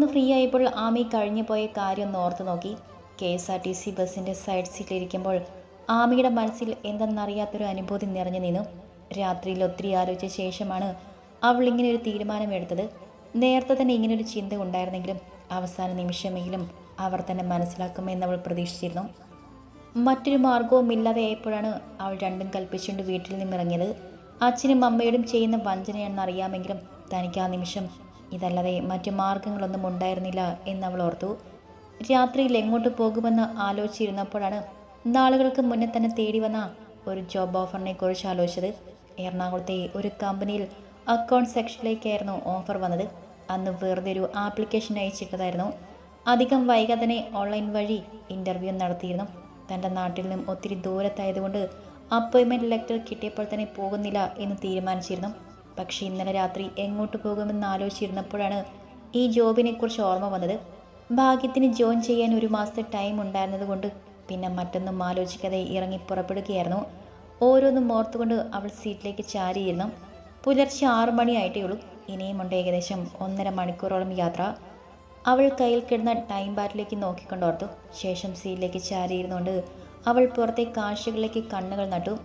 ഒന്ന് ഫ്രീ ആയപ്പോൾ ആമി കഴിഞ്ഞു പോയ കാര്യം ഒന്ന് ഓർത്തു നോക്കി. K S R T C ബസ്സിന്റെ സൈഡ് സീറ്റിലിരിക്കുമ്പോൾ ആമിയുടെ മനസ്സിൽ എന്തെന്നറിയാത്തൊരു അനുഭൂതി നിറഞ്ഞു നിന്നു. രാത്രിയിൽ ഒത്തിരി ആലോചിച്ച ശേഷമാണ് അവൾ ഇങ്ങനെ ഒരു തീരുമാനമെടുത്തത് നേരത്തെ തന്നെ ഇങ്ങനൊരു ചിന്ത ഉണ്ടായിരുന്നെങ്കിലും അവസാന നിമിഷമെങ്കിലും അവർ തന്നെ മനസ്സിലാക്കുമെന്ന് അവൾ പ്രതീക്ഷിച്ചിരുന്നു. മറ്റൊരു മാർഗവും ഇല്ലാതെയായപ്പോഴാണ് അവൾ രണ്ടും കൽപ്പിച്ചുകൊണ്ട് വീട്ടിൽ നിന്നിറങ്ങിയത്. അച്ഛനും അമ്മയോടും ചെയ്യുന്ന വഞ്ചനയാണെന്ന് അറിയാമെങ്കിലും തനിക്ക് ആ നിമിഷം ഇതല്ലാതെ മറ്റു മാർഗങ്ങളൊന്നും ഉണ്ടായിരുന്നില്ല എന്ന് അവൾ ഓർത്തു. രാത്രിയിൽ എങ്ങോട്ട് പോകുമെന്ന് ആലോചിച്ചിരുന്നപ്പോഴാണ് നാളുകൾക്ക് മുന്നേ തന്നെ തേടി വന്ന ഒരു ജോബ് ഓഫറിനെ കുറിച്ച് ആലോചിച്ചത്. എറണാകുളത്തെ ഒരു കമ്പനിയിൽ അക്കൗണ്ട് സെക്ഷനിലേക്കായിരുന്നു ഓഫർ വന്നത്. അന്ന് വെറുതെ ഒരു ആപ്ലിക്കേഷൻ അയച്ചിട്ടതായിരുന്നു. അധികം വൈകാതെ ഓൺലൈൻ വഴി ഇന്റർവ്യൂ നടത്തിയിരുന്നു. തന്റെ നാട്ടിൽ നിന്നും ഒത്തിരി ദൂരത്തായതുകൊണ്ട് അപ്പോയിൻമെന്റ് ലെറ്റർ കിട്ടിയപ്പോൾ തന്നെ പോകുന്നില്ല എന്ന് തീരുമാനിച്ചിരുന്നു. പക്ഷേ ഇന്നലെ രാത്രി എങ്ങോട്ട് പോകുമെന്ന് ആലോചിച്ചിരുന്നപ്പോഴാണ് ഈ ജോബിനെക്കുറിച്ച് ഓർമ്മ വന്നത്. ഭാഗ്യത്തിന് ജോയിൻ ചെയ്യാൻ ഒരു മാസത്തെ ടൈം ഉണ്ടായിരുന്നത് കൊണ്ട് പിന്നെ മറ്റൊന്നും ആലോചിക്കാതെ ഇറങ്ങി പുറപ്പെടുകയായിരുന്നു. ഓരോന്നും ഓർത്തുകൊണ്ട് അവൾ സീറ്റിലേക്ക് ചാരിയിരുന്നു. പുലർച്ചെ ആറു മണിയായിട്ടേ ഉള്ളൂ ഇനിയുമുണ്ട് ഏകദേശം ഒന്നര മണിക്കൂറോളം യാത്ര. അവൾ കയ്യിൽ കിടന്ന ടൈം ബാറ്റിലേക്ക് നോക്കിക്കൊണ്ടോർത്തു ശേഷം സീറ്റിലേക്ക് ചാരിയിരുന്നുകൊണ്ട് അവൾ പുറത്തെ കാഴ്ചകളിലേക്ക് കണ്ണുകൾ നട്ടു.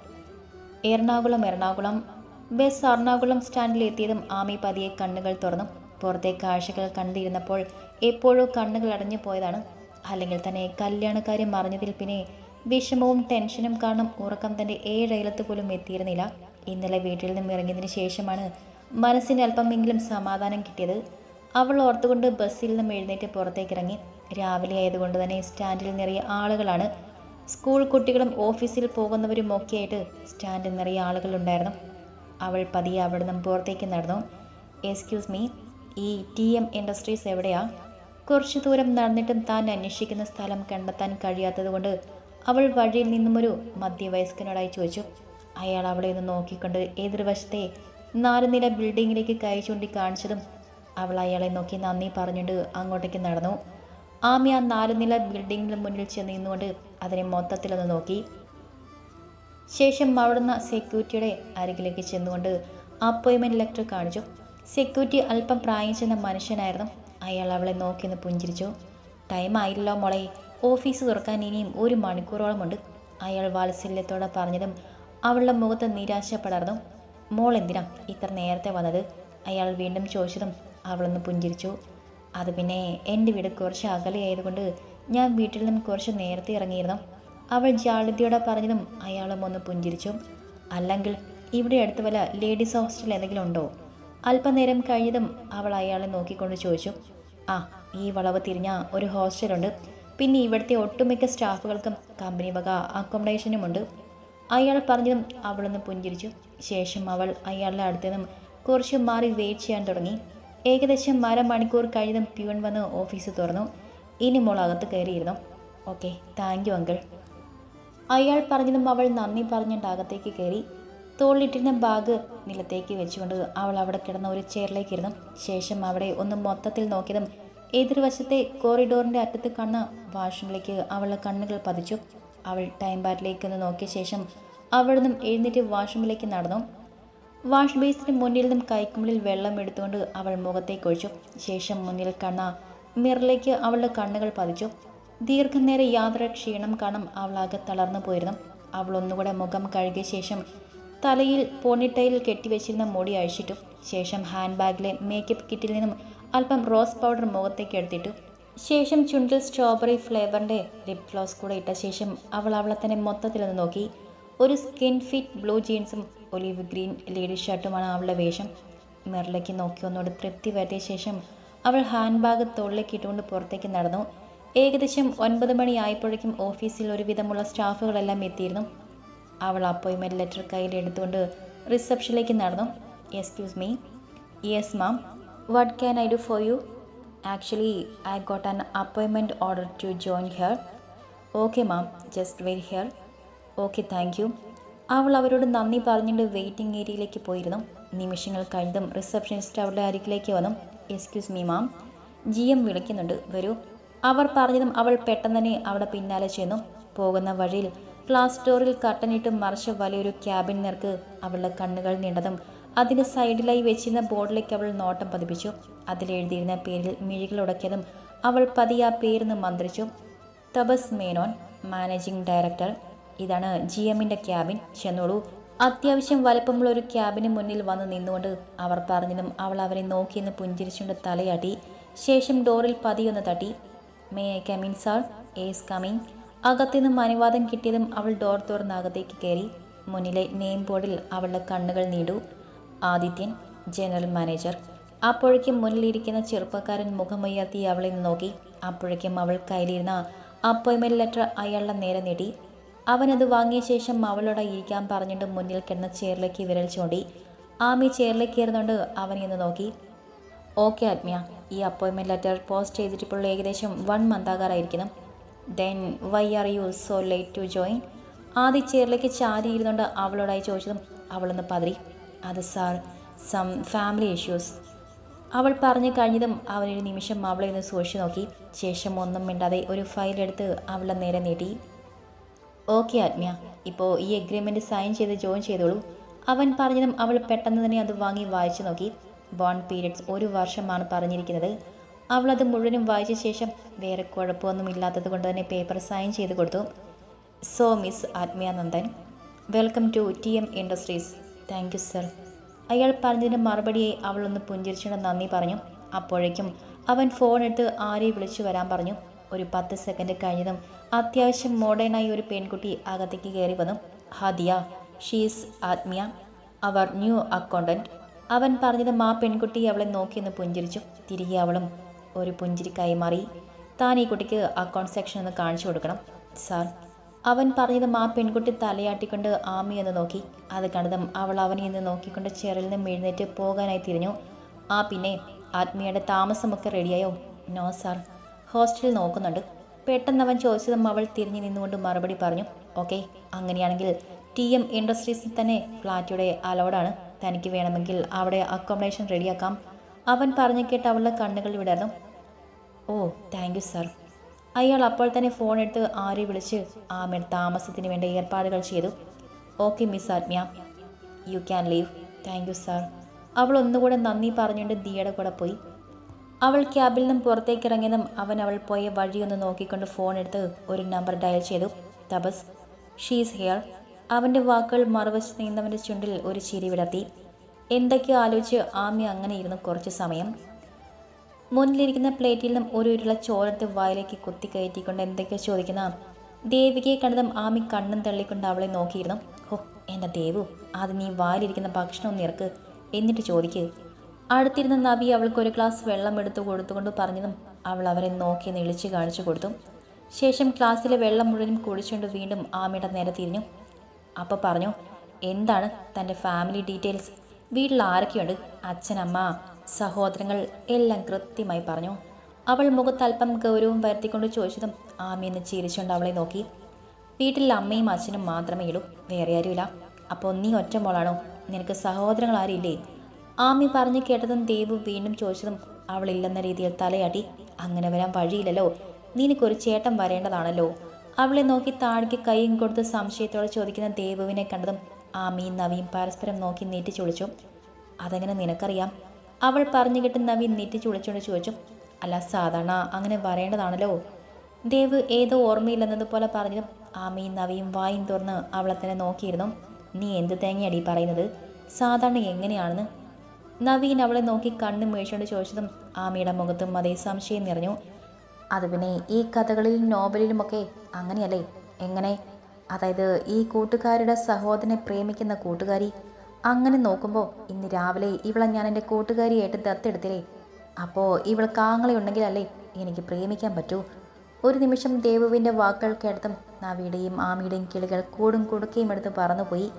എറണാകുളം എറണാകുളം ബസ് എറണാകുളം സ്റ്റാൻഡിൽ എത്തിയതും ആമി പതിയെ കണ്ണുകൾ തുറന്നു. പുറത്തെ കാഴ്ചകൾ കണ്ടിരുന്നപ്പോൾ എപ്പോഴോ കണ്ണുകൾ അടഞ്ഞു പോയതാണ്. അല്ലെങ്കിൽ തന്നെ കല്യാണക്കാര്യം മറിഞ്ഞതിൽ പിന്നെ വിഷമവും ടെൻഷനും കാരണം ഉറക്കം തന്റെ ഏഴയലത്ത് പോലും എത്തിയിരുന്നില്ല. ഇന്നലെ വീട്ടിൽ നിന്നും ഇറങ്ങിയതിന് ശേഷമാണ് മനസ്സിന് അല്പമെങ്കിലും സമാധാനം കിട്ടിയത്. അവൾ ഓർത്തുകൊണ്ട് ബസ്സിൽ നിന്നും എഴുന്നേറ്റ് പുറത്തേക്ക് ഇറങ്ങി. രാവിലെ ആയതുകൊണ്ട് തന്നെ സ്റ്റാൻഡിൽ നിറയെ ആളുകളാണ്. സ്കൂൾ കുട്ടികളും ഓഫീസിൽ പോകുന്നവരും ഒക്കെയായിട്ട് സ്റ്റാൻഡിൽ നിറയെ ആളുകളുണ്ടായിരുന്നു. അവൾ പതിയെ അവിടെ നിന്നും പുറത്തേക്ക് നടന്നു. എക്സ്ക്യൂസ് മീ ഈ ടി എം ഇൻഡസ്ട്രീസ് എവിടെയാ? കുറച്ചു ദൂരം നടന്നിട്ടും താൻ അന്വേഷിക്കുന്ന സ്ഥലം കണ്ടെത്താൻ കഴിയാത്തതുകൊണ്ട് അവൾ വഴിയിൽ നിന്നും ഒരു മധ്യവയസ്കനോടായി ചോദിച്ചു. അയാൾ അവളെ ഒന്ന് നോക്കിക്കൊണ്ട് എതിർവശത്തെ നാലുനില ബിൽഡിങ്ങിലേക്ക് കൈ ചൂണ്ടി കാണിച്ചതും അവൾ അയാളെ നോക്കി നന്ദി പറഞ്ഞുകൊണ്ട് അങ്ങോട്ടേക്ക് നടന്നു. ആമി ആ നാല് നില ബിൽഡിങ്ങിന് മുന്നിൽ ചെന്ന് നിന്നുകൊണ്ട് അതിനെ മൊത്തത്തിലൊന്ന് നോക്കി. ശേഷം അവിടുന്ന് സെക്യൂരിറ്റിയുടെ അരികിലേക്ക് ചെന്നുകൊണ്ട് അപ്പോയിൻമെന്റ് ലെറ്റർ കാണിച്ചു. സെക്യൂരിറ്റി അല്പം പ്രായം ചെന്ന മനുഷ്യനായിരുന്നു. അയാൾ അവളെ നോക്കി നിന്ന് പുഞ്ചിരിച്ചു. ടൈം ആയില്ലല്ലോ മോളെ. ഓഫീസ് തുറക്കാൻ ഇനിയും ഒരു മണിക്കൂറോളമുണ്ട്. അയാൾ വാത്സല്യത്തോടെ പറഞ്ഞതും അവളുടെ മുഖത്ത് നിരാശ പടർന്നു മോൾ എന്തിനാ ഇത്ര നേരത്തെ വന്നത്? അയാൾ വീണ്ടും ചോദിച്ചതും അവളൊന്ന് പുഞ്ചിരിച്ചു. അത് പിന്നെ എന്റെ വീട് കുറച്ച് അകലെയായതുകൊണ്ട് ഞാൻ വീട്ടിൽ നിന്നും കുറച്ച് നേരത്തെ ഇറങ്ങിയിരുന്നു. അവൾ ജാളിതയോടെ പറഞ്ഞതും അയാളും ഒന്ന് പുഞ്ചിരിച്ചു. അല്ലെങ്കിൽ ഇവിടെ അടുത്ത് വല്ല ലേഡീസ് ഹോസ്റ്റൽ എന്തെങ്കിലും ഉണ്ടോ? അല്പനേരം കഴിഞ്ഞതും അവൾ അയാളെ നോക്കിക്കൊണ്ട് ചോദിച്ചു. ആ ഈ വളവ് തിരിഞ്ഞ ഒരു ഹോസ്റ്റലുണ്ട് പിന്നെ ഇവിടുത്തെ ഒട്ടുമിക്ക സ്റ്റാഫുകൾക്കും കമ്പനി വക അക്കോമഡേഷനുമുണ്ട് അയാൾ പറഞ്ഞതും അവളൊന്ന് പുഞ്ചിരിച്ചു. ശേഷം അവൾ അയാളുടെ അടുത്തു നിന്നും കുറച്ച് മാറി വെയിറ്റ് ചെയ്യാൻ തുടങ്ങി. ഏകദേശം അരമണിക്കൂർ കഴിഞ്ഞതും പ്യൂൺ വന്ന് ഓഫീസ് തുറന്നു. ഇനി മോൾ അകത്ത് കയറിയിരുന്നു. Okay thank you uncle. അയാൾ പറഞ്ഞതും അവൾ നന്ദി പറഞ്ഞ അകത്തേക്ക് കയറി. തോളിലിട്ടിരുന്ന ബാഗ് നിലത്തേക്ക് വെച്ചുകൊണ്ട് അവൾ അവിടെ കിടന്ന ഒരു ചെയറിലേക്കിരുന്നു. ശേഷം അവിടെ ഒന്ന് മൊത്തത്തിൽ നോക്കിയതും എതിർവശത്തെ കോറിഡോറിന്റെ അറ്റത്ത് കണ്ണ വാഷ്റൂമിലേക്ക് അവളുടെ കണ്ണുകൾ പതിച്ചു. അവൾ ടൈം ബാറ്റിലേക്ക് ഒന്ന് നോക്കിയ ശേഷം അവിടെ നിന്നും എഴുന്നേറ്റ് വാഷ്റൂമിലേക്ക് നടന്നു. വാഷ് ബേസിന് മുന്നിൽ നിന്നും കൈക്കുമ്പിളിൽ വെള്ളം എടുത്തുകൊണ്ട് അവൾ മുഖത്തേക്ക് ഒഴിച്ചു. ശേഷം മുന്നിൽ കണ്ണ മിററിലേക്ക് അവളുടെ കണ്ണുകൾ പതിച്ചു. ദീർഘനേരം യാത്ര ക്ഷീണം കാണും. അവളാകെ തളർന്നു പോയിരുന്നു. അവൾ ഒന്നുകൂടെ മുഖം കഴുകിയ ശേഷം തലയിൽ പോണിട്ടയിൽ കെട്ടിവെച്ചിരുന്ന മുടി അഴിച്ചിട്ടു. ശേഷം ഹാൻഡ് ബാഗിലെ മേക്കപ്പ് കിറ്റിൽ നിന്നും അല്പം റോസ് പൗഡർ മുഖത്തേക്ക് എടുത്തിട്ടു. ശേഷം ചുണ്ടിൽ സ്ട്രോബെറി ഫ്ലേവറിന്റെ ലിപ് ഗ്ലോസ് കൂടെ ഇട്ട ശേഷം അവൾ അവളെ തന്നെ മൊത്തത്തിലൊന്ന് നോക്കി. ഒരു സ്കിൻ ഫിറ്റ് ബ്ലൂ ജീൻസും ഒലിവ് ഗ്രീൻ ലേഡി ഷർട്ടുമാണ് അവളുടെ വേഷം. മിറിലേക്ക് നോക്കി ഒന്നോട് തൃപ്തി വരുത്തിയ ശേഷം അവൾ ഹാൻഡ് ബാഗ് തൊള്ളിക്കിട്ടുകൊണ്ട് പുറത്തേക്ക് നടന്നു. ഏകദേശം ഒൻപത് മണിയായപ്പോഴേക്കും ഓഫീസിൽ ഒരുവിധമുള്ള സ്റ്റാഫുകളെല്ലാം എത്തിയിരുന്നു. അവൾ അപ്പോയിൻമെന്റ് ലെറ്റർ കയ്യിൽ എടുത്തുകൊണ്ട് റിസപ്ഷനിലേക്ക് നടന്നു. Excuse me yes ma'am what can I do for you actually I got an അപ്പോയിൻമെന്റ് order to join here okay ma'am just wait here okay thank you അവൾ അവരോട് നന്ദി പറഞ്ഞിട്ട് വെയിറ്റിംഗ് ഏരിയയിലേക്ക് പോയിരുന്നു. നിമിഷങ്ങൾ കഴിഞ്ഞതും റിസപ്ഷനിസ്റ്റ് അവളുടെ അരികിലേക്ക് വന്നു. Excuse me ma'am G M വിളിക്കുന്നുണ്ട്. വരൂ. അവർ പറഞ്ഞതും അവൾ പെട്ടെന്ന് തന്നെ അവിടെ പിന്നാലെ ചെന്നു. പോകുന്ന വഴിയിൽ ക്ലാസ് ഡോറിൽ കട്ടനിട്ട് മറിച്ച വലിയൊരു ക്യാബിൻ നേർക്ക് അവളുടെ കണ്ണുകൾ നീണ്ടതും അതിന് സൈഡിലായി വെച്ചിരുന്ന ബോർഡിലേക്ക് അവൾ നോട്ടം പതിപ്പിച്ചു. അതിലെഴുതിയിരുന്ന പേരിൽ മിഴികൾ ഉടക്കിയതും അവൾ പതി ആ പേരിന്ന് മന്ത്രിച്ചു. തബസ് മേനോൻ മാനേജിംഗ് ഡയറക്ടർ ഇതാണ് ജി എമ്മിന്റെ ക്യാബിൻ ചെന്നോളൂ. അത്യാവശ്യം വലുപ്പമുള്ള ഒരു ക്യാബിന് മുന്നിൽ വന്ന് നിന്നുകൊണ്ട് അവർ പറഞ്ഞതും അവൾ അവരെ നോക്കിയെന്ന് പുഞ്ചിരിച്ചുകൊണ്ട് തലയാട്ടി. ശേഷം ഡോറിൽ പതിയൊന്ന് തട്ടി. May I come in sir yes coming അകത്തുനിന്നും അനുവാദം കിട്ടിയതും അവൾ ഡോർ തുറന്ന് അകത്തേക്ക് കയറി. മുന്നിലെ നെയിം ബോർഡിൽ അവളുടെ കണ്ണുകൾ നീടു ആദിത്യൻ ജനറൽ മാനേജർ അപ്പോഴേക്കും മുന്നിലിരിക്കുന്ന ചെറുപ്പക്കാരൻ മുഖമുയർത്തി അവളെ നോക്കി. അപ്പോഴേക്കും അവൾ കയ്യിലിരുന്ന അപ്പോയിൻമെന്റ് ലെറ്റർ അയാളുടെ നേരെ നീട്ടി. അവനത് വാങ്ങിയ ശേഷം അവളോട് ഇരിക്കാൻ പറഞ്ഞിട്ട് മുന്നിൽ കിടന്ന ചെയറിലേക്ക് വിരൽ ചൂണ്ടി. ആമി ചെയറിലേക്ക് കയറുന്നുണ്ട് അവനെ ഒന്ന് നോക്കി. ഓക്കെ ആത്മീയ ഈ അപ്പോയിൻമെന്റ് ലെറ്റർ പോസ്റ്റ് ചെയ്തിട്ടിപ്പോൾ ഏകദേശം one month ആകാറായിരിക്കണം then why are you so late to join ആദ്യ ചെയറിലേക്ക് ചാരി ഇരുന്നുകൊണ്ട് അവളോടായി ചോദിച്ചതും അവളൊന്ന് പതറി. അത് സാർ സം ഫാമിലി ഇഷ്യൂസ് അവൾ പറഞ്ഞു കഴിഞ്ഞതും അവനൊരു നിമിഷം അവളെ ഒന്ന് സൂക്ഷിച്ചു നോക്കി. ശേഷം ഒന്നും മിണ്ടാതെ ഒരു ഫയൽ എടുത്ത് അവളെ നേരെ നീട്ടി. ഓക്കെ ആത്മീയ ഇപ്പോൾ ഈ എഗ്രിമെന്റ് സൈൻ ചെയ്ത് ജോയിൻ ചെയ്തോളൂ. അവൻ പറഞ്ഞതും അവൾ പെട്ടെന്ന് തന്നെ അത് വാങ്ങി വായിച്ചു നോക്കി. ബോണ്ട് പീരിയഡ്സ് ഒരു വർഷമാണ് പറഞ്ഞിരിക്കുന്നത്. അവൾ അത് മുഴുവനും വായിച്ച ശേഷം വേറെ കുഴപ്പമൊന്നും ഇല്ലാത്തത് കൊണ്ട് തന്നെ പേപ്പർ സൈൻ ചെയ്ത് കൊടുത്തു. So miss Athmiyanandan welcome to T M industries. Thank you sir. അയാൾ പറഞ്ഞതിന് മറുപടിയായി അവളൊന്ന് പുഞ്ചിരിച്ചുകൊണ്ട് നന്ദി പറഞ്ഞു. അപ്പോഴേക്കും അവൻ ഫോൺ എടുത്ത് ആരെ വിളിച്ചു വരാൻ പറഞ്ഞു. ഒരു പത്ത് സെക്കൻഡ് കഴിഞ്ഞതും അത്യാവശ്യം മോഡേണായി ഒരു പെൺകുട്ടി അകത്തേക്ക് കയറി വന്നു. ഹദിയ ഷീസ് ആത്മീയ. അവർ ന്യൂ അക്കൗണ്ടന്റ് അവൻ പറഞ്ഞതും മാ പെൺകുട്ടി അവളെ നോക്കിയെന്ന് പുഞ്ചിരിച്ചു. തിരികെ അവളും ഒരു പുഞ്ചിരി കൈമാറി. താൻ ഈ കുട്ടിക്ക് അക്കൗണ്ട് സെക്ഷൻ ഒന്ന് കാണിച്ചു കൊടുക്കണം സാർ. അവൻ പറഞ്ഞതും മാ പെൺകുട്ടി തലയാട്ടിക്കൊണ്ട് ആമി എന്ന് നോക്കി. അത് കണ്ടതും അവൾ അവനെ എന്ന് നോക്കിക്കൊണ്ട് ചെറിൽ നിന്ന് എഴുന്നേറ്റ് പോകാനായി തിരിഞ്ഞു. ആ പിന്നെ ആത്മീയയുടെ താമസമൊക്കെ റെഡിയായോ? No sir. ഹോസ്റ്റലിൽ നോക്കുന്നുണ്ട്. പെട്ടെന്ന് അവൻ ചോദിച്ചതും അവൾ തിരിഞ്ഞു നിന്നുകൊണ്ട് മറുപടി പറഞ്ഞു. ഓക്കെ അങ്ങനെയാണെങ്കിൽ ടി എം ഇൻഡസ്ട്രീസിൽ തന്നെ ഫ്ലാറ്റിയുടെ അലോഡാണ്. തനിക്ക് വേണമെങ്കിൽ അവിടെ അക്കോമഡേഷൻ റെഡിയാക്കാം അവൻ പറഞ്ഞു കേട്ട് അവളുടെ കണ്ണുകൾ വിടർന്നു. ഓ താങ്ക് യു സാർ അയാൾ അപ്പോൾ തന്നെ ഫോൺ എടുത്ത് ആരെ വിളിച്ച് ആമയുടെ താമസത്തിന് വേണ്ട ഏർപ്പാടുകൾ ചെയ്തു. Okay miss Athmya. You can leave thank you sir അവൾ ഒന്നുകൂടെ നന്ദി പറഞ്ഞുകൊണ്ട് ദിയയുടെ കൂടെ പോയി. അവൾ ക്യാബിൽ നിന്നും പുറത്തേക്ക് ഇറങ്ങിയതും അവൻ അവൾ പോയ വഴിയൊന്ന് നോക്കിക്കൊണ്ട് ഫോൺ എടുത്ത് ഒരു നമ്പർ ഡയൽ ചെയ്തു. തപസ് ഷീസ് ഹിയർ അവന്റെ വാക്കുകൾ മറുവശത്ത് നിന്നവന്റെ ചുണ്ടിൽ ഒരു ചിരി വിടർത്തി. എന്തൊക്കെയോ ആലോചിച്ച് ആമി അങ്ങനെ ഇരുന്നു കുറച്ച് സമയം? മുന്നിലിരിക്കുന്ന പ്ലേറ്റിൽ നിന്നും ഒരു ഉരുള ചോറെടുത്ത് വായിലേക്ക് കുത്തി കയറ്റിക്കൊണ്ട് എന്തൊക്കെയോ ചോദിക്കുന്ന ദേവികയെ കണ്ടതും ആമി കണ്ണും തള്ളിക്കൊണ്ട് അവളെ നോക്കിയിരുന്നു. ഹോ എന്റെ ദേവു അത് നീ വായിലിരിക്കുന്ന ഭക്ഷണം ഒന്ന് ഇറക്ക് എന്നിട്ട് ചോദിക്ക്. അടുത്തിരുന്ന നബി അവൾക്ക് ഒരു ഗ്ലാസ് വെള്ളം എടുത്തു കൊടുത്തുകൊണ്ട് പറഞ്ഞതും അവൾ അവരെ നോക്കി നെളിച്ച് കാണിച്ചു കൊടുത്തു. ശേഷം ക്ലാസ്സിലെ വെള്ളം മുഴുവനും കുടിച്ചുകൊണ്ട് വീണ്ടും ആമയുടെ നേരെ തിരിഞ്ഞു. അപ്പോൾ പറഞ്ഞു എന്താണ് തന്റെ ഫാമിലി ഡീറ്റെയിൽസ്? വീട്ടിൽ ആരൊക്കെയുണ്ട്? അച്ഛനമ്മ സഹോദരങ്ങൾ എല്ലാം കൃത്യമായി പറഞ്ഞു. അവൾ മുഖത്തൽപ്പം ഗൗരവം വരുത്തിക്കൊണ്ട് ചോദിച്ചതും ആമിയെന്ന് ചിരിച്ചുകൊണ്ട് അവളെ നോക്കി. വീട്ടിൽ അമ്മയും അച്ഛനും മാത്രമേ ഉള്ളൂ വേറെ ആരുമില്ല. അപ്പോൾ നീ ഒറ്റ മോളാണോ? നിനക്ക് സഹോദരങ്ങൾ ആരുമില്ലേ? ആമി പറഞ്ഞു കേട്ടതും ദേവു വീണ്ടും ചോദിച്ചതും അവളില്ലെന്ന രീതിയിൽ തലയാട്ടി അങ്ങനെ വരാൻ വഴിയില്ലല്ലോ. നിനക്കൊരു ചേട്ടൻ വരേണ്ടതാണല്ലോ. അവളെ നോക്കി താഴേക്ക് കൈയും കൊടുത്ത് സംശയത്തോടെ ചോദിക്കുന്ന ദേവുവിനെ കണ്ടതും ആമിയും നവിയും പരസ്പരം നോക്കി നീട്ടി ചുളിച്ചു. അതെങ്ങനെ നിനക്കറിയാം? അവൾ പറഞ്ഞു കിട്ടി നവി നീട്ടി ചുളിച്ചുകൊണ്ട് ചോദിച്ചു. അല്ല സാധാരണ അങ്ങനെ വരേണ്ടതാണല്ലോ. ദേവ് ഏതോ ഓർമ്മയില്ലെന്നതുപോലെ പറഞ്ഞതും ആമയും നവിയും വായും തുറന്ന് അവളെ തന്നെ നോക്കിയിരുന്നു. നീ എന്ത് തേങ്ങയടി പറയുന്നത്? സാധാരണ എങ്ങനെയാണെന്ന്? നവീൻ അവളെ നോക്കി കണ്ണും മേടിച്ചുകൊണ്ട് ചോദിച്ചതും ആമിയുടെ മുഖത്തും അതേ സംശയം നിറഞ്ഞു. അത് പിന്നെ ഈ കഥകളിലും നോവലിലുമൊക്കെ അങ്ങനെയല്ലേ? എങ്ങനെ? അതായത് ഈ കൂട്ടുകാരുടെ സഹോദരനെ പ്രേമിക്കുന്ന കൂട്ടുകാരി അങ്ങനെ നോക്കുമ്പോൾ ഇന്ന് രാവിലെ ഇവളെ ഞാൻ എന്റെ കൂട്ടുകാരിയായിട്ട് ദത്തെടുത്തില്ലേ? അപ്പോൾ ഇവൾ കാങ്ങളയുണ്ടെങ്കിലല്ലേ എനിക്ക് പ്രേമിക്കാൻ പറ്റൂ? ഒരു നിമിഷം ദേവുവിന്റെ വാക്കുകൾ കേട്ടതും നവിയുടെയും ആമിയുടെയും കിളികൾ കൂടും കുടുക്കയും എടുത്ത് പറന്നുപോയി.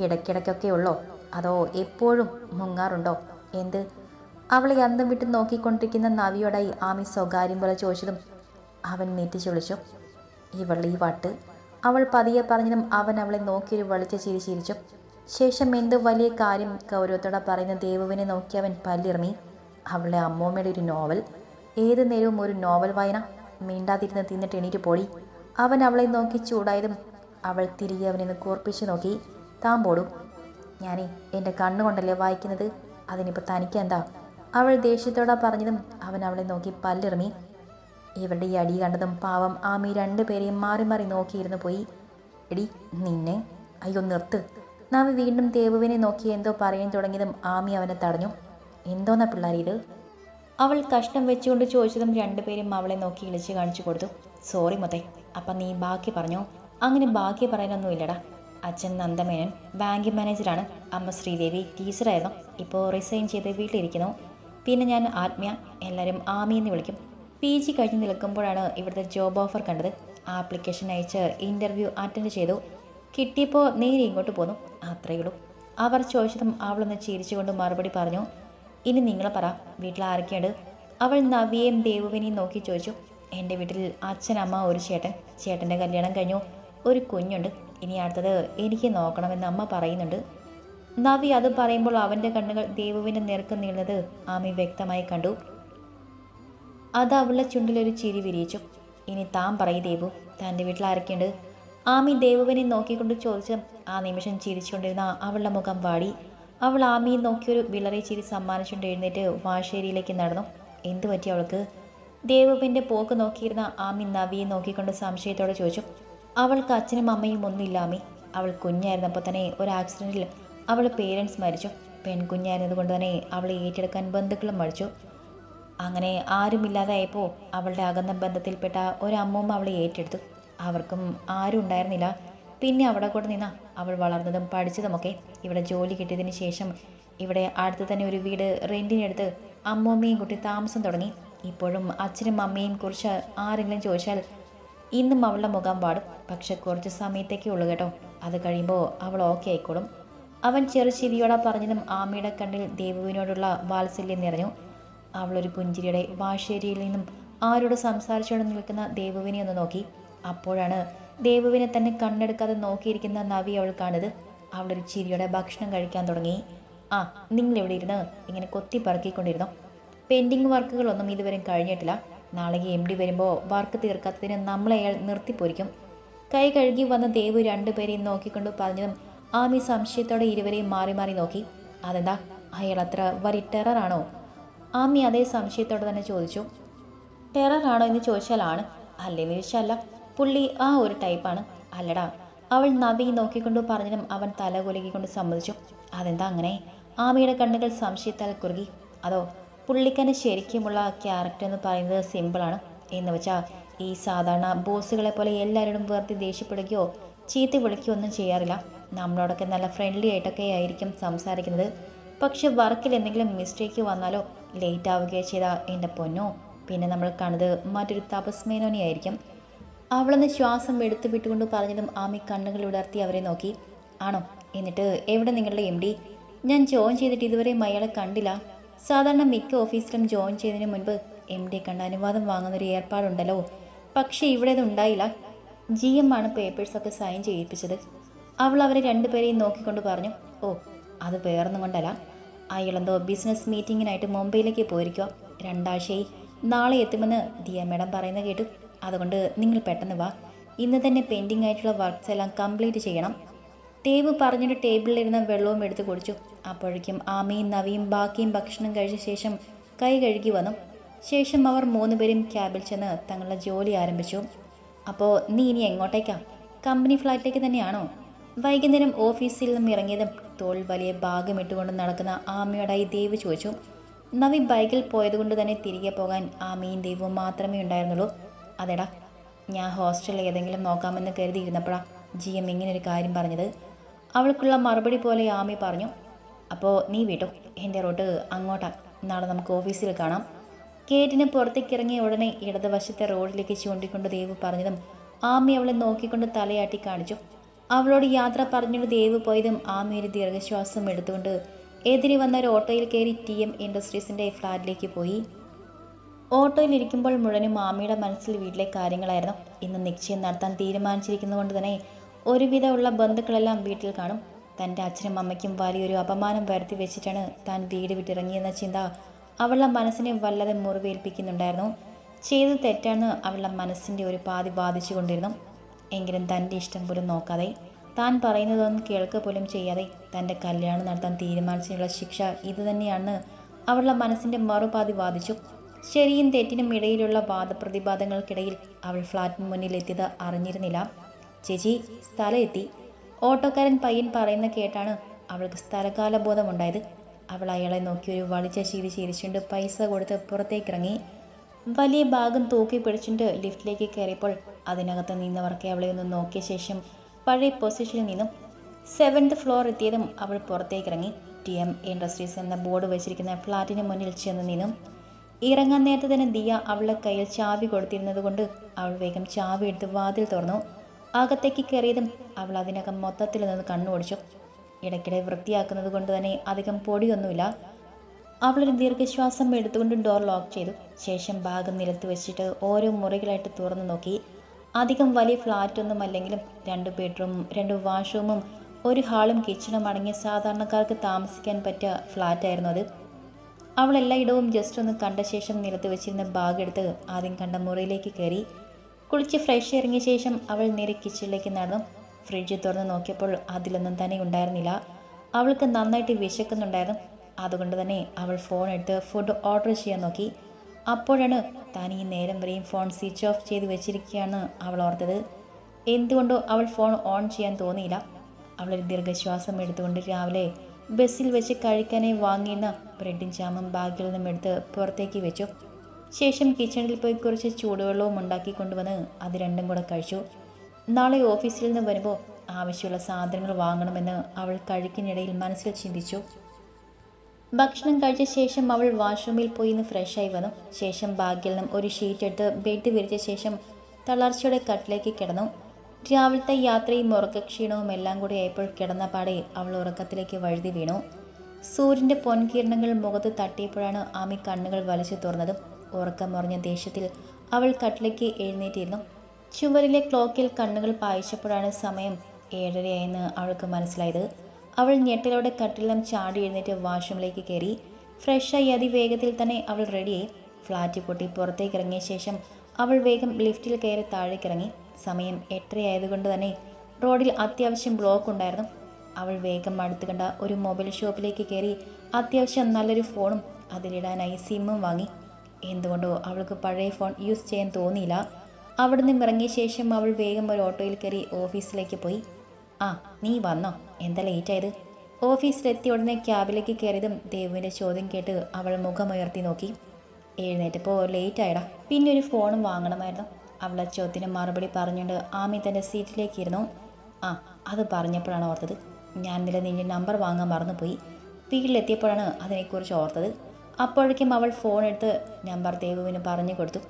ഇടയ്ക്കിടയ്ക്കൊക്കെ ഉള്ളോ? അതോ എപ്പോഴും മുങ്ങാറുണ്ടോ? എന്ത്? അവളെ അന്തം വിട്ട് നോക്കിക്കൊണ്ടിരിക്കുന്ന നവിയോടായി ആമി സ്വകാര്യം പോലെ ചോദിച്ചതും അവൻ നീറ്റിച്ചു വിളിച്ചു ഇവൾ ഈ വാട്ട്? അവൾ പതിയെ പറഞ്ഞതും അവൻ അവളെ നോക്കിയൊരു വളിച്ച ചിരി ചിരിച്ചു. ശേഷം എന്തോ വലിയ കാര്യം ഗൗരവത്തോടെ പറയുന്ന ദേവുവിനെ നോക്കി അവൻ പല്ലിറങ്ങി അവളെ അമ്മൂമ്മയുടെ ഒരു നോവൽ. ഏത് നേരവും ഒരു നോവൽ വായന. മിണ്ടാതിരുന്ന് തിന്നിട്ട് എണീറ്റ് പോടി. അവൻ അവളെ നോക്കി ചൂടായതും അവൾ തിരികെ അവനെ കൂർപ്പിച്ചു നോക്കി. താൻ പോടും. ഞാനേ എന്റെ കണ്ണുകൊണ്ടല്ലേ വായിക്കുന്നത്? അതിനിപ്പോൾ തനിക്കെന്താ? അവൾ ദേഷ്യത്തോടെ പറഞ്ഞതും അവൻ അവളെ നോക്കി പല്ലിറങ്ങി ഇവരുടെ ഈ അടി കണ്ടതും പാവം ആമി രണ്ടുപേരെയും മാറി മാറി നോക്കിയിരുന്നു പോയി. എടി നിന്നെ? അയ്യോ നിർത്ത്. നാം വീണ്ടും ദേവുവിനെ നോക്കി എന്തോ പറയാൻ തുടങ്ങിയതും ആമി അവനെ തടഞ്ഞു. എന്തോന്നാ പിള്ളേർ ഇത്? അവൾ കഷ്ണം വെച്ചുകൊണ്ട് ചോദിച്ചതും രണ്ടുപേരും അവളെ നോക്കി ഇളിച്ച് കാണിച്ചു കൊടുത്തു. സോറി മുത്തേ അപ്പം നീ ബാക്കി പറഞ്ഞു? അങ്ങനെ ബാക്കി പറയാനൊന്നുമില്ലടാ അച്ഛൻ നന്ദമേനൻ ബാങ്കിങ് മാനേജറാണ്. അമ്മ ശ്രീദേവി ടീച്ചറായിരുന്നു. ഇപ്പോൾ റിസൈൻ ചെയ്ത് വീട്ടിലിരിക്കുന്നു. പിന്നെ ഞാൻ ആത്മീയ എല്ലാവരും ആമി എന്ന് വിളിക്കും. പി ജി കഴിഞ്ഞ് നിൽക്കുമ്പോഴാണ് ഇവിടുത്തെ ജോബ് ഓഫർ കണ്ടത്. ആപ്ലിക്കേഷൻ അയച്ച് ഇന്റർവ്യൂ അറ്റൻഡ് ചെയ്തു. കിട്ടിയപ്പോൾ നേരെ ഇങ്ങോട്ട് പോന്നു. അത്രയേ ഉള്ളൂ. അവർ ചോദിച്ചതും അവളൊന്ന് ചിരിച്ചുകൊണ്ട് മറുപടി പറഞ്ഞു ഇനി നിങ്ങളെ പറ വീട്ടിൽ ആരൊക്കെയുണ്ട്? അവൾ നവിയെയും ദേവുവിനെയും നോക്കി ചോദിച്ചു. എന്റെ വീട്ടിൽ അച്ഛൻ അമ്മ ഒരു ചേട്ടൻ. ചേട്ടന്റെ കല്യാണം കഴിഞ്ഞു. ഒരു കുഞ്ഞുണ്ട്. ഇനി അടുത്തത് എനിക്ക് നോക്കണമെന്ന് അമ്മ പറയുന്നുണ്ട്. നവി അത് പറയുമ്പോൾ അവന്റെ കണ്ണുകൾ ദേവുവിന്റെ നേർക്ക് നീളുന്നത് ആമി വ്യക്തമായി കണ്ടു. അത് അവളുടെ ചുണ്ടിലൊരു ചിരി വിരിയിച്ചു. ഇനി താൻ പറയ് ദേവു തന്റെ വീട്ടിൽ ആരൊക്കെയുണ്ട്? ആമി ദേവുവിനെ നോക്കിക്കൊണ്ട് ചോദിച്ച് ആ നിമിഷം ചിരിച്ചുകൊണ്ടിരുന്ന അവളുടെ മുഖം വാടി. അവൾ ആമിയെ നോക്കിയൊരു വിളറി ചിരി സമ്മാനിച്ചുകൊണ്ട് എഴുന്നേറ്റ് വാശേരിയിലേക്ക് നടന്നു. എന്തു പറ്റി അവൾക്ക്? ദേവുവിന്റെ പോക്ക് നോക്കിയിരുന്ന ആമി നവിയെ നോക്കിക്കൊണ്ട് സംശയത്തോടെ ചോദിച്ചു. അവൾക്ക് അച്ഛനും അമ്മയും ഒന്നുമില്ല ആമി. അവൾ കുഞ്ഞായിരുന്നപ്പോൾ തന്നെ ഒരു ആക്സിഡന്റിൽ അവളുടെ പേരൻസ് മരിച്ചു. പെൺകുഞ്ഞായിരുന്നത് കൊണ്ട് തന്നെ അവളെ ഏറ്റെടുക്കാൻ ബന്ധുക്കളും മരിച്ചു അങ്ങനെ ആരുമില്ലാതായപ്പോൾ അവളുടെ അകന്ന ബന്ധത്തിൽപ്പെട്ട ഒരമ്മൂമ്മ അവളെ ഏറ്റെടുത്തു. അവർക്കും ആരും ഉണ്ടായിരുന്നില്ല. പിന്നെ അവിടെ കൂടെ നിന്ന അവൾ വളർന്നതും പഠിച്ചതുമൊക്കെ. ഇവിടെ ജോലി കിട്ടിയതിന് ശേഷം ഇവിടെ അടുത്ത് തന്നെ ഒരു വീട് റെന്റിനെടുത്ത് അമ്മൂമ്മയും കുട്ടി താമസം തുടങ്ങി. ഇപ്പോഴും അച്ഛനും അമ്മയും കുറിച്ച് ആരെങ്കിലും ചോദിച്ചാൽ ഇന്നും അവളുടെ മുഖം പാടും പക്ഷെ കുറച്ച് സമയത്തേക്കേ ഉള്ളൂ കേട്ടോ. അത് കഴിയുമ്പോൾ അവൾ ഓക്കെ ആയിക്കോളും. അവൻ ചെറുചിരിയോടെ പറഞ്ഞതും ആമയുടെ കണ്ണിൽ ദേവുവിനോടുള്ള വാത്സല്യം നിറഞ്ഞു. അവളൊരു പുഞ്ചിരിയുടെ വാശേരിയിൽ നിന്നും ആരോട് സംസാരിച്ചുകൊണ്ട് നിൽക്കുന്ന ദേവുവിനെ ഒന്ന് നോക്കി. അപ്പോഴാണ് ദേവുവിനെ തന്നെ കണ്ണെടുക്കാതെ നോക്കിയിരിക്കുന്ന നവി അവൾ കാണുന്നത്. അവളൊരു ചിരിയോടെ ഭക്ഷണം കഴിക്കാൻ തുടങ്ങി. ആ നിങ്ങൾ എവിടെ ഇരുന്ന് ഇങ്ങനെ കൊത്തി പറക്കിക്കൊണ്ടിരുന്നു? പെൻഡിങ് വർക്കുകളൊന്നും ഇതുവരെ കഴിഞ്ഞിട്ടില്ല. നാളെ എം ഡി വരുമ്പോൾ വർക്ക് തീർക്കാത്തതിന് നമ്മളെ അയാൾ നിർത്തിപ്പോരിക്കും. കൈ കഴുകി വന്ന ദേവു രണ്ടുപേരെയും നോക്കിക്കൊണ്ട് പറഞ്ഞതും ആമി സംശയത്തോടെ ഇരുവരെയും മാറി മാറി നോക്കി. അതെന്താ? അയാൾ അത്ര വരി ടെററാണോ ആമി അതേ സംശയത്തോടെ തന്നെ ചോദിച്ചു. ടെററാണോ എന്ന് ചോദിച്ചാലാണ് അല്ലെന്ന് ചോദിച്ചാൽ പുള്ളി ആ ഒരു ടൈപ്പാണ് അല്ലടാ അവൾ നവി നോക്കിക്കൊണ്ട് പറഞ്ഞതും അവൻ തല കുലുക്കിക്കൊണ്ട് സമ്മതിച്ചു. അതെന്താ അങ്ങനെ? ആമിയുടെ കണ്ണുകൾ സംശയത്താൽ കുറുകി. അതോ പുള്ളിക്കന് ശരിക്കുമുള്ള ക്യാരക്ടർ എന്ന് പറയുന്നത് സിമ്പിളാണ് എന്ന് വെച്ചാൽ ഈ സാധാരണ ബോസുകളെ പോലെ എല്ലാവരോടും വെറുതെ ദേഷ്യപ്പെടുകയോ ചീത്ത വിളിക്കുകയോ ഒന്നും ചെയ്യാറില്ല. നമ്മളോടൊക്കെ നല്ല ഫ്രണ്ട്ലി ആയിട്ടൊക്കെ ആയിരിക്കും സംസാരിക്കുന്നത്. പക്ഷെ വർക്കിൽ എന്തെങ്കിലും മിസ്റ്റേക്ക് വന്നാലോ ലേറ്റ് ആവുകയോ ചെയ്താൽ എന്റെ പൊന്നോ. പിന്നെ നമ്മൾ കാണുന്നത് മറ്റൊരു തപസ്മേനോനെ ആയിരിക്കും. അവളൊന്ന് ശ്വാസം എടുത്തു വിട്ടുകൊണ്ട് പറഞ്ഞതും ആമി കണ്ണുകൾ ഉടർത്തി അവരെ നോക്കി. ആണോ? എന്നിട്ട് എവിടെ നിങ്ങളുടെ എം ഡി ഞാൻ ജോയിൻ ചെയ്തിട്ട് ഇതുവരെയും അയാളെ കണ്ടില്ല. സാധാരണ മിക്ക ഓഫീസിലും ജോയിൻ ചെയ്തതിന് മുൻപ് എം ഡി കണ്ട അനുവാദം വാങ്ങുന്നൊരു ഏർപ്പാടുണ്ടല്ലോ. പക്ഷേ ഇവിടെ ഇത് ഉണ്ടായില്ല. ജി എം ആണ് പേപ്പേഴ്സൊക്കെ സൈൻ ചെയ്യിപ്പിച്ചത്. അവൾ അവരെ രണ്ടുപേരെയും നോക്കിക്കൊണ്ട് പറഞ്ഞു ഓ അത് വേറൊന്നും കൊണ്ടല്ല. അയാളെന്തോ ബിസിനസ് മീറ്റിങ്ങിനായിട്ട് മുംബൈയിലേക്ക് പോയിരിക്കുക രണ്ടാഴ്ചയായി നാളെ എത്തുമെന്ന് ദിയ മേഡം പറയുന്നത് കേട്ടു. അതുകൊണ്ട് നിങ്ങൾ പെട്ടെന്ന് വാ. ഇന്ന് തന്നെ പെൻഡിങ് ആയിട്ടുള്ള വർക്ക്സ് എല്ലാം കംപ്ലീറ്റ് ചെയ്യണം. ടേബ് പറഞ്ഞിട്ട് ടേബിളിലിരുന്ന വെള്ളവും എടുത്ത് കുടിച്ചു. അപ്പോഴേക്കും ആമയും നവിയും ബാക്കിയും ഭക്ഷണം കഴിച്ച ശേഷം കൈ കഴുകി വന്നു. ശേഷം അവർ മൂന്നുപേരും ക്യാബിൽ ചെന്ന് തങ്ങളുടെ ജോലി ആരംഭിച്ചു. അപ്പോൾ നീ ഇനി എങ്ങോട്ടേക്കാ? കമ്പനി ഫ്ലാറ്റിലേക്ക് തന്നെയാണോ? വൈകുന്നേരം ഓഫീസിൽ നിന്നും ഇറങ്ങിയതും തോൾ വലിയ ഭാഗം ഇട്ടുകൊണ്ട് നടക്കുന്ന ആമയോടായി ദേവ് ചോദിച്ചു നവി ബൈക്കിൽ പോയതുകൊണ്ട് തന്നെ തിരികെ പോകാൻ ആമയും ദേവും മാത്രമേ ഉണ്ടായിരുന്നുള്ളൂ. അതെടാ ഞാൻ ഹോസ്റ്റലിൽ ഏതെങ്കിലും നോക്കാമെന്ന് കരുതിയിരുന്നപ്പോഴാണ് ജി എം ഇങ്ങനൊരു കാര്യം പറഞ്ഞത്. അവൾക്കുള്ള മറുപടി പോലെ ആമി പറഞ്ഞു അപ്പോൾ നീ വിട്ടു. എന്റെ റോട്ട് അങ്ങോട്ടാണ് നാളെ നമുക്ക് ഓഫീസിൽ കാണാം. ഗേറ്റിന് പുറത്തേക്ക് ഇറങ്ങിയ ഉടനെ ഇടതുവശത്തെ റോഡിലേക്ക് ചൂണ്ടിക്കൊണ്ട് ദേവ് പറഞ്ഞതും ആമി അവളെ നോക്കിക്കൊണ്ട് തലയാട്ടി കാണിച്ചു. അവളോട് യാത്ര പറഞ്ഞിട്ട് ദേവ് പോയതും ആ മേരി ദീർഘശ്വാസം എടുത്തുകൊണ്ട് എതിരി വന്ന ഒരു ഓട്ടോയിൽ കയറി ടി എം ഇൻഡസ്ട്രീസിന്റെ ഫ്ലാറ്റിലേക്ക് പോയി. ഓട്ടോയിൽ ഇരിക്കുമ്പോൾ മുഴുവനും മാമിയുടെ മനസ്സിൽ വീട്ടിലെ കാര്യങ്ങളായിരുന്നു. ഇന്ന് നിശ്ചയം നടത്താൻ തീരുമാനിച്ചിരിക്കുന്നതുകൊണ്ട് തന്നെ ഒരുവിധമുള്ള ബന്ധുക്കളെല്ലാം വീട്ടിൽ കാണും. തന്റെ അച്ഛനും അമ്മയ്ക്കും വലിയൊരു അപമാനം വരുത്തി വെച്ചിട്ടാണ് താൻ വീട് വിട്ടിറങ്ങിയെന്ന ചിന്ത അവളുടെ മനസ്സിനെ വല്ലാതെ മുറിവേൽപ്പിക്കുന്നുണ്ടായിരുന്നു. ചെയ്തത് തെറ്റാണ് അവളുടെ മനസ്സിന്റെ ഒരു പാതി ബാധിച്ചു കൊണ്ടിരുന്നു എങ്കിലും തന്റെ ഇഷ്ടം പോലും നോക്കാതെ താൻ പറയുന്നതൊന്നും കേൾക്കുക പോലും ചെയ്യാതെ തന്റെ കല്യാണം നടത്താൻ തീരുമാനിച്ചിട്ടുള്ള ശിക്ഷ ഇതുതന്നെയാണ് അവളുടെ മനസ്സിന്റെ മറുപാതി വാദിച്ചു. ശരിയും തെറ്റിനും ഇടയിലുള്ള വാദപ്രതിവാദങ്ങൾക്കിടയിൽ അവൾ ഫ്ലാറ്റിന് മുന്നിൽ എത്തിയത് അറിഞ്ഞിരുന്നില്ല. ചേച്ചി സ്ഥലം എത്തി. ഓട്ടോക്കാരൻ പയ്യൻ പറയുന്ന കേട്ടാണ് അവൾക്ക് സ്ഥലകാലബോധമുണ്ടായത്. അവൾ അയാളെ നോക്കി ഒരു വളിച്ച ശീതി ചിരിച്ചുകൊണ്ട് പൈസ കൊടുത്ത് പുറത്തേക്കിറങ്ങി. വലിയ ഭാഗം തൂക്കി പിടിച്ചിട്ട് ലിഫ്റ്റിലേക്ക് കയറിയപ്പോൾ അതിനകത്ത് നിന്നവർക്ക് അവളെ ഒന്ന് നോക്കിയ ശേഷം പഴയ പൊസിഷനിൽ നിന്നും സെവൻത് ഫ്ലോർ എത്തിയതും അവൾ പുറത്തേക്ക് ഇറങ്ങി ടി എം ഇൻഡസ്ട്രീസ് എന്ന ബോർഡ് വെച്ചിരിക്കുന്ന ഫ്ലാറ്റിന് മുന്നിൽ ചെന്ന് നിന്നും ഇറങ്ങാൻ നേരത്തെ തന്നെ ദിയ അവളുടെ കയ്യിൽ ചാവി കൊടുത്തിരുന്നത് കൊണ്ട് അവൾ വേഗം ചാവി എടുത്ത് വാതിൽ തുറന്നു. അകത്തേക്ക് കയറിയതും അവൾ അതിനകം മൊത്തത്തിൽ നിന്ന് കണ്ണു ഓടിച്ചു ഇടയ്ക്കിടെ വൃത്തിയാക്കുന്നത് കൊണ്ട് തന്നെ അധികം പൊടിയൊന്നുമില്ല. അവളൊരു ദീർഘശ്വാസം എടുത്തുകൊണ്ട് ഡോർ ലോക്ക് ചെയ്തു. ശേഷം ബാഗ് നിലത്ത് വെച്ചിട്ട് ഓരോ മുറികളായിട്ട് തുറന്നു നോക്കി. അധികം വലിയ ഫ്ലാറ്റൊന്നും അല്ലെങ്കിലും രണ്ട് ബെഡ്റൂമും രണ്ട് വാഷ്റൂമും ഒരു ഹാളും കിച്ചണും അടങ്ങിയ സാധാരണക്കാർക്ക് താമസിക്കാൻ പറ്റിയ ഫ്ലാറ്റായിരുന്നു അത്. അവൾ എല്ലായിടവും ജസ്റ്റ് ഒന്ന് കണ്ട ശേഷം നിലത്ത് വെച്ചിരുന്ന ബാഗ് എടുത്ത് ആദ്യം കണ്ട മുറിയിലേക്ക് കയറി. കുളിച്ച് ഫ്രഷ് ഇറങ്ങിയ ശേഷം അവൾ നേരെ കിച്ചണിലേക്ക് നടന്നു. ഫ്രിഡ്ജ് തുറന്ന് നോക്കിയപ്പോൾ അതിലൊന്നും തന്നെ ഉണ്ടായിരുന്നില്ല. അവൾക്ക് നന്നായിട്ട് വിശക്കുന്നുണ്ടായിരുന്നു. അതുകൊണ്ട് തന്നെ അവൾ ഫോൺ എടുത്ത് ഫുഡ് ഓർഡർ ചെയ്യാൻ നോക്കി. അപ്പോഴാണ് താൻ ഈ നേരം വരെയും ഫോൺ സ്വിച്ച് ഓഫ് ചെയ്ത് വെച്ചിരിക്കുകയാണ് അവൾ ഓർത്തത്. എന്തുകൊണ്ടോ അവൾ ഫോൺ ഓൺ ചെയ്യാൻ തോന്നിയില്ല. അവളൊരു ദീർഘശ്വാസം എടുത്തുകൊണ്ട് രാവിലെ ബസ്സിൽ വെച്ച് കഴിക്കാനായി വാങ്ങിയിരുന്ന ബ്രെഡും ജാമും ബാഗിൽ നിന്നും എടുത്ത് പുറത്തേക്ക് വെച്ചു. ശേഷം കിച്ചണിൽ പോയി കുറച്ച് ചൂടുവെള്ളവും ഉണ്ടാക്കി കൊണ്ടുവന്ന് അത് രണ്ടും കൂടെ കഴിച്ചു. നാളെ ഓഫീസിൽ നിന്ന് വരുമ്പോൾ ആവശ്യമുള്ള സാധനങ്ങൾ വാങ്ങണമെന്ന് അവൾ കഴിക്കുന്നിടയിൽ മനസ്സിൽ ചിന്തിച്ചു. ഭക്ഷണം കഴിച്ച ശേഷം അവൾ വാഷ്റൂമിൽ പോയി നിന്ന് ഫ്രഷായി വന്നു. ശേഷം ബാഗിൽ നിന്നും ഒരു ഷീറ്റ് എടുത്ത് ബെഡ് വിരിച്ച ശേഷം തളർച്ചയുടെ കട്ടിലേക്ക് കിടന്നു. രാവിലത്തെ യാത്രയും ഉറക്കക്ഷീണവും എല്ലാം കൂടി ആയപ്പോൾ കിടന്ന പാടെ അവൾ ഉറക്കത്തിലേക്ക് വഴുതി വീണു. സൂര്യന്റെ പൊൻകിരണങ്ങൾ മുഖത്ത് തട്ടിയപ്പോഴാണ് ആമി കണ്ണുകൾ വലിച്ചു തുറന്നതും ഉറക്കം മുറിഞ്ഞ ദേഷ്യത്തിൽ അവൾ കട്ടിലേക്ക് എഴുന്നേറ്റിരുന്നു. ചുവരിലെ ക്ലോക്കിൽ കണ്ണുകൾ പായിച്ചപ്പോഴാണ് സമയം ഏഴരയായെന്ന് അവൾക്ക് മനസ്സിലായത്. അവൾ ഞെട്ടലോടെ കട്ടിലും ചാടി എഴുന്നേറ്റ് വാഷ്റൂമിലേക്ക് കയറി. ഫ്രഷായി അതിവേഗത്തിൽ തന്നെ അവൾ റെഡിയായി. ഫ്ലാറ്റ് പൊട്ടി പുറത്തേക്ക് ഇറങ്ങിയ ശേഷം അവൾ വേഗം ലിഫ്റ്റിൽ കയറി താഴേക്കിറങ്ങി സമയം എട്ടരയായതുകൊണ്ട് തന്നെ റോഡിൽ അത്യാവശ്യം ബ്ലോക്ക് ഉണ്ടായിരുന്നു. അവൾ വേഗം അടുത്ത് കണ്ട ഒരു മൊബൈൽ ഷോപ്പിലേക്ക് കയറി അത്യാവശ്യം നല്ലൊരു ഫോണും അതിലിടാനായി സിമ്മും വാങ്ങി. എന്തുകൊണ്ടോ അവൾക്ക് പഴയ ഫോൺ യൂസ് ചെയ്യാൻ തോന്നിയില്ല. അവിടെ നിന്ന് ഇറങ്ങിയ ശേഷം അവൾ വേഗം ഒരു ഓട്ടോയിൽ കയറി ഓഫീസിലേക്ക് പോയി. ആ നീ വന്നോ? എന്താ ലേറ്റായത്? ഓഫീസിലെത്തിയ ഉടനെ ക്യാബിലേക്ക് കയറിയതും ദേവുവിന്റെ ചോദ്യം കേട്ട് അവൾ മുഖമുയർത്തി നോക്കി. എഴുന്നേറ്റപ്പോൾ ലേറ്റ് ആയടാ പിന്നെ ഒരു ഫോണും വാങ്ങണമായിരുന്നു. അവളെ ചോദ്യത്തിന് മറുപടി പറഞ്ഞുകൊണ്ട് ആമി തന്റെ സീറ്റിലേക്ക് ഇരുന്നു ആ അത് പറഞ്ഞപ്പോഴാണ് ഓർത്തത്. ഞാൻ ഇന്നലെ നിന്റെ നമ്പർ വാങ്ങാൻ മറന്നുപോയി. വീട്ടിലെത്തിയപ്പോഴാണ് അതിനെക്കുറിച്ച് ഓർത്തത്. അപ്പോഴേക്കും അവൾ ഫോൺ എടുത്ത് നമ്പർ ദേവുവിന് പറഞ്ഞു കൊടുത്തു.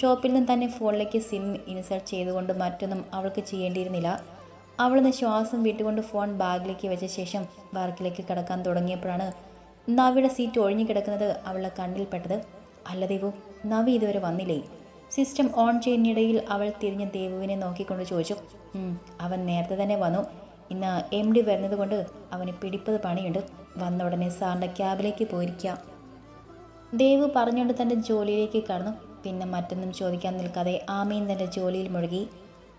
ഷോപ്പിൽ നിന്ന് തന്നെ ഫോണിലേക്ക് സിം ഇൻസേർട്ട് ചെയ്തുകൊണ്ട് മറ്റൊന്നും അവൾക്ക് ചെയ്യേണ്ടിയിരുന്നില്ല. അവളൊന്ന് ശ്വാസം വിട്ടുകൊണ്ട് ഫോൺ ബാഗിലേക്ക് വെച്ച ശേഷം വർക്കിലേക്ക് കിടക്കാൻ തുടങ്ങിയപ്പോഴാണ് നവിയുടെ സീറ്റ് ഒഴിഞ്ഞു കിടക്കുന്നത് അവളുടെ കണ്ണിൽപ്പെട്ടത് അല്ല ദേവു നവി ഇതുവരെ വന്നില്ലേ? സിസ്റ്റം ഓൺ ചെയ്യുന്നിടയിൽ അവൾ തിരിഞ്ഞ ദേവുവിനെ നോക്കിക്കൊണ്ട് ചോദിച്ചു. അവൻ നേരത്തെ തന്നെ വന്നു. ഇന്ന് എം ഡി വരുന്നത് കൊണ്ട് അവന് പിടിപ്പത് പണിയുണ്ട്. വന്ന ഉടനെ സാറിന്റെ ക്യാബിലേക്ക് പോയിരിക്കാം. ദേവ് പറഞ്ഞുകൊണ്ട് തന്റെ ജോലിയിലേക്ക് കടന്നു. പിന്നെ മറ്റൊന്നും ചോദിക്കാൻ നിൽക്കാതെ ആമയും തന്റെ ജോലിയിൽ മുഴുകി.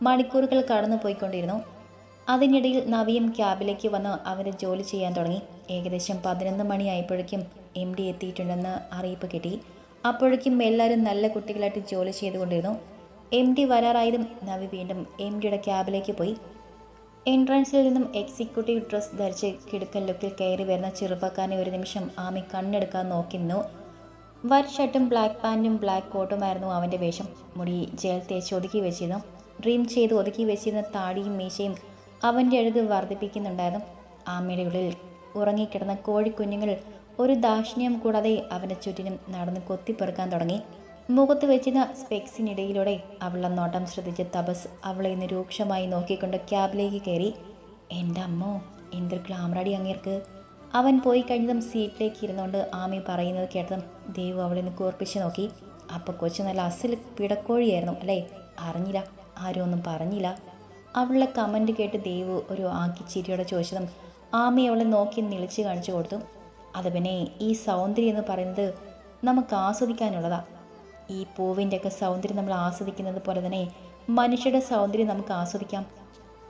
മണിക്കൂറുകൾ കടന്നു പോയിക്കൊണ്ടിരുന്നു അതിനിടയിൽ നവിയും ക്യാബിലേക്ക് വന്ന് അവർ ജോലി ചെയ്യാൻ തുടങ്ങി. ഏകദേശം പതിനൊന്ന് മണിയായപ്പോഴേക്കും എം ഡി എത്തിയിട്ടുണ്ടെന്ന് അറിയിപ്പ് കിട്ടി. അപ്പോഴേക്കും എല്ലാവരും നല്ല കുട്ടികളായിട്ട് ജോലി ചെയ്തുകൊണ്ടിരുന്നു. എം ഡി വരാറായതും നവി വീണ്ടും എം ഡിയുടെ ക്യാബിലേക്ക് പോയി. എൻട്രൻസിൽ നിന്നും എക്സിക്യൂട്ടീവ് ഡ്രസ് ധരിച്ച് കിടുക്കൻ ലുക്കിൽ കയറി വരുന്ന ചെറുപ്പക്കാരനെ ഒരു നിമിഷം ആമി കണ്ണെടുക്കാൻ നോക്കി നിന്നു. വൈറ്റ് ഷർട്ടും ബ്ലാക്ക് പാന്റും ബ്ലാക്ക് കോട്ടുമായിരുന്നു അവന്റെ വേഷം. മുടി ജേൽ തേച്ച് ഒതുക്കി വെച്ചിരുന്നു. ഡ്രീം ചെയ്ത് ഒതുക്കി വെച്ചിരുന്ന താടിയും മീശയും അവന്റെ അഴുത് വർദ്ധിപ്പിക്കുന്നുണ്ടായിരുന്നു. ആമയുടെ ഉള്ളിൽ ഉറങ്ങിക്കിടന്ന കോഴിക്കുഞ്ഞുങ്ങൾ ഒരു ദാക്ഷിണ്യം കൂടാതെ അവന്റെ ചുറ്റിനും നടന്ന് കൊത്തിപ്പെറുക്കാൻ തുടങ്ങി. മുഖത്ത് വെച്ചിരുന്ന സ്പെക്സിനിടയിലൂടെ അവളുടെ നോട്ടം ശ്രദ്ധിച്ച തപസ് അവളെ ഇന്ന് രൂക്ഷമായി നോക്കിക്കൊണ്ട് ക്യാബിലേക്ക് കയറി. എന്റെ അമ്മോ എന്തൊരു ക്ലാമറടി അങ്ങേർക്ക്. അവൻ പോയി കഴിഞ്ഞതും സീറ്റിലേക്ക് ഇരുന്നുകൊണ്ട് ആമി പറയുന്നത് കേട്ടതും ദൈവം അവളെ കൂർപ്പിച്ച് നോക്കി. അപ്പോൾ കൊച്ചു നല്ല അസിൽ പിടക്കോഴിയായിരുന്നു അല്ലേ? അറിഞ്ഞില്ല ആരും ഒന്നും പറഞ്ഞില്ല. അവളുടെ കമന്റ് കേട്ട് ദേവ് ഒരു ആക്കി ചിരിയോടെ ചോദിച്ചതും ആമി അവളെ നോക്കി നിളിച്ച് കാണിച്ചു കൊടുത്തു. അത് പിന്നെ ഈ സൗന്ദര്യം എന്ന് പറയുന്നത് നമുക്ക് ആസ്വദിക്കാനുള്ളതാ. ഈ പൂവിന്റെയൊക്കെ സൗന്ദര്യം നമ്മൾ ആസ്വദിക്കുന്നത് പോലെ തന്നെ മനുഷ്യരുടെ സൗന്ദര്യം നമുക്ക് ആസ്വദിക്കാം.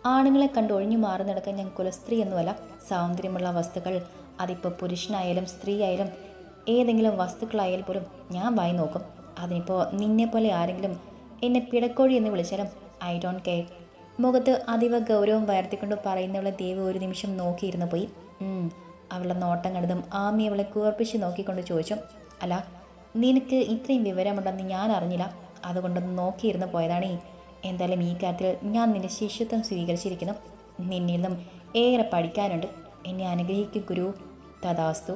ആണുങ്ങളെ കണ്ട് ഒഴിഞ്ഞു മാറി നടക്കാൻ ഞാൻ കുലസ്ത്രീ എന്നുമല്ല സൗന്ദര്യമുള്ള വസ്തുക്കൾ. അതിപ്പോൾ പുരുഷനായാലും സ്ത്രീ ആയാലും ഏതെങ്കിലും വസ്തുക്കളായാൽ പോലും ഞാൻ വായി നോക്കും. അതിനിപ്പോൾ നിന്നെപ്പോലെ ആരെങ്കിലും എന്നെ പിടക്കോഴി എന്ന് വിളിച്ചാലും ഐ ഡോണ്ട് കെയർ. മുഖത്ത് അതീവ ഗൗരവം വയർത്തിക്കൊണ്ട് പറയുന്നവളെ ദേവ് ഒരു നിമിഷം നോക്കിയിരുന്നു പോയി. അവളുടെ നോട്ടം കണ്ടതും ആമി അവളെ കൂർപ്പിച്ച് നോക്കിക്കൊണ്ട് ചോദിച്ചു അല്ല നിനക്ക് ഇത്രയും വിവരമുണ്ടെന്ന് ഞാൻ അറിഞ്ഞില്ല. അതുകൊണ്ടൊന്ന് നോക്കിയിരുന്ന് പോയതാണേ. എന്തായാലും ഈ കാര്യത്തിൽ ഞാൻ നിന്റെ ശിഷ്യത്വം സ്വീകരിച്ചിരിക്കുന്നു. നിന്നിൽ നിന്നും ഏറെ പഠിക്കാനുണ്ട്. എന്നെ അനുഗ്രഹിക്കും ഗുരു. തഥാസ്തു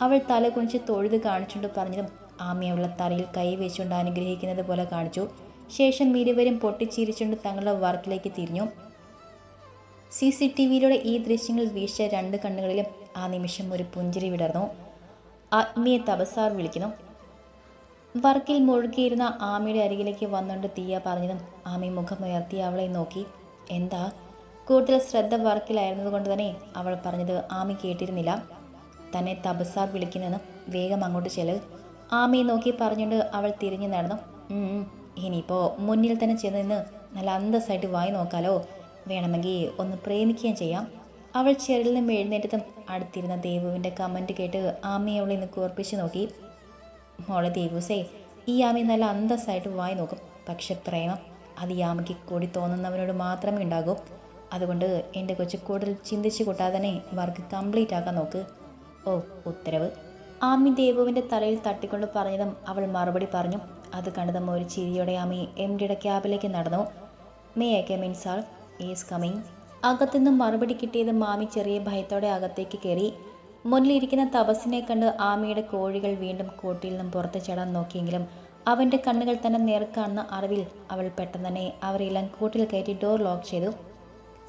അവൾ തല കുണിച്ച് തൊഴുത് കാണിച്ചുകൊണ്ട് പറഞ്ഞതും ആമി അവളെ തറയിൽ കൈ വെച്ചുകൊണ്ട് അനുഗ്രഹിക്കുന്നത് പോലെ കാണിച്ചു. ശേഷം ഇരുവരും പൊട്ടിച്ചിരിച്ചുകൊണ്ട് തങ്ങളുടെ വർക്കിലേക്ക് തിരിഞ്ഞു. സി സി ടി വിയിലൂടെ ഈ ദൃശ്യങ്ങൾ വീഴ്ച രണ്ട് കണ്ണുകളിലും ആ നിമിഷം ഒരു പുഞ്ചിരി വിടർന്നു. ആത്മീയ തപസാർ വിളിക്കുന്നു. വർക്കിൽ മുഴുകിയിരുന്ന ആമയുടെ അരികിലേക്ക് വന്നുകൊണ്ട് തീയ പറഞ്ഞതും ആമി മുഖമുയർത്തി അവളെ നോക്കി. എന്താ? കൂടുതൽ ശ്രദ്ധ വർക്കിലായിരുന്നത് കൊണ്ട് തന്നെ അവൾ പറഞ്ഞത് ആമി കേട്ടിരുന്നില്ല. തന്നെ തപസാർ വിളിക്കുന്നതെന്നും വേഗം അങ്ങോട്ട് ചെല്ലു ആമയെ നോക്കി പറഞ്ഞുകൊണ്ട് അവൾ തിരിഞ്ഞു നടന്നു. "ഉം, ഉം. ഇനിയിപ്പോൾ മുന്നിൽ തന്നെ ചെന്ന് നിന്ന് നല്ല അന്തസ്സായിട്ട് വായി നോക്കാലോ. വേണമെങ്കിൽ ഒന്ന് പ്രേമിക്കുകയും ചെയ്യാം. അവൾ ചെറിൽ നിന്ന് എഴുന്നേറ്റതും അടുത്തിരുന്ന ദേവുവിന്റെ കമന്റ് കേട്ട് ആമി അവളെ നിന്ന് കൂർപ്പിച്ച് നോക്കി. മോളെ ദേവൂസേ ഈ ആമി നല്ല അന്തസ്സായിട്ട് വായി നോക്കും. പക്ഷെ പ്രേമം അത് ഈ ആമയ്ക്ക് കൂടി തോന്നുന്നവനോട് മാത്രമേ ഉണ്ടാകൂ. അതുകൊണ്ട് എന്റെ കൊച്ചു കൂടുതൽ ചിന്തിച്ചു കൂട്ടാതെ തന്നെ വർക്ക് കംപ്ലീറ്റ് ആക്കാൻ നോക്ക്. ഓ ഉത്തരവ്. ആമി ദേവുവിന്റെ തലയിൽ തട്ടിക്കൊണ്ട് പറഞ്ഞതും അവൾ മറുപടി പറഞ്ഞു. അത് കണ്ടതും ഒരു ചിരിയോടെ ആമി എം ഡിയുടെ ക്യാബിലേക്ക് നടന്നു. May I come in sir yes coming അകത്തുനിന്നും മറുപടി കിട്ടിയത് മാമി ചെറിയ ഭയത്തോടെ അകത്തേക്ക് കയറി. മുന്നിലിരിക്കുന്ന തപസ്സിനെ കണ്ട് ആമിയുടെ കോഴികൾ വീണ്ടും കൂട്ടിൽ നിന്നും പുറത്ത് ചാടാൻ നോക്കിയെങ്കിലും അവന്റെ കണ്ണുകൾ തന്നെ നേർക്കാണെന്ന അറിവിൽ അവൾ പെട്ടെന്ന് തന്നെ അവരെല്ലാം കൂട്ടിൽ കയറ്റി ഡോർ ലോക്ക് ചെയ്തു.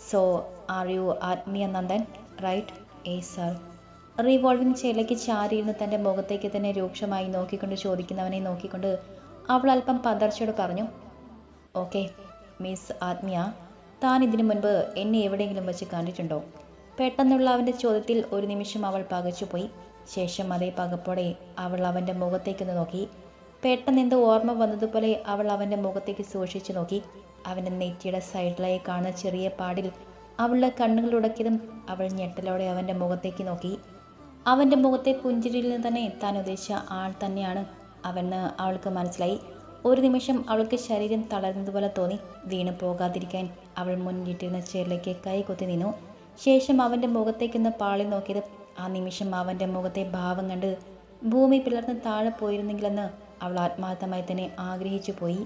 So are you Athmiya Nandan right yeah sir revolving ചെയിലേക്ക് ചാരിയിരുന്ന് തന്റെ മുഖത്തേക്ക് തന്നെ രൂക്ഷമായി നോക്കിക്കൊണ്ട് ചോദിക്കുന്നവനെ നോക്കിക്കൊണ്ട് അവൾ അല്പം പതർച്ചയോട് പറഞ്ഞു ഓക്കെ മിസ് ആത്മിയ താൻ ഇതിനു മുൻപ് എന്നെ എവിടെയെങ്കിലും വെച്ച് കണ്ടിട്ടുണ്ടോ? പെട്ടെന്നുള്ള അവന്റെ ചോദ്യത്തിൽ ഒരു നിമിഷം അവൾ പകച്ചുപോയി ശേഷം അതേ പകപ്പോടെ അവൾ അവന്റെ മുഖത്തേക്ക് നോക്കി. പെട്ടെന്ന് എന്തോ ഓർമ്മ വന്നതുപോലെ അവൾ അവന്റെ മുഖത്തേക്ക് സൂക്ഷിച്ചു നോക്കി. അവന്റെ നെറ്റിയുടെ സൈഡിലായി കാണുന്ന ചെറിയ പാടിൽ അവളുടെ കണ്ണുകൾ ഉടക്കിയതും അവൾ ഞെട്ടലോടെ അവന്റെ മുഖത്തേക്ക് നോക്കി. അവന്റെ മുഖത്തെ പുഞ്ചിരിയിൽ നിന്ന് തന്നെ താൻ ഉദ്ദേശിച്ച ആൾ തന്നെയാണ്. അവന് അവൾക്ക് മനസ്സിലായി. ഒരു നിമിഷം അവൾക്ക് ശരീരം തളർന്നതുപോലെ തോന്നി. വീണു പോകാതിരിക്കാൻ അവൾ മുന്നിട്ടിരുന്ന ചേറിലേക്ക് കൈ കൊത്തി നിന്നു. ശേഷം അവന്റെ മുഖത്തേക്കൊന്ന് പാളി നോക്കിയത് ആ നിമിഷം അവന്റെ മുഖത്തെ ഭാവം കണ്ട് ഭൂമി പിളർന്ന് താഴെ പോയിരുന്നെങ്കിലെന്ന് അവൾ ആത്മാർത്ഥമായി തന്നെ ആഗ്രഹിച്ചു പോയി.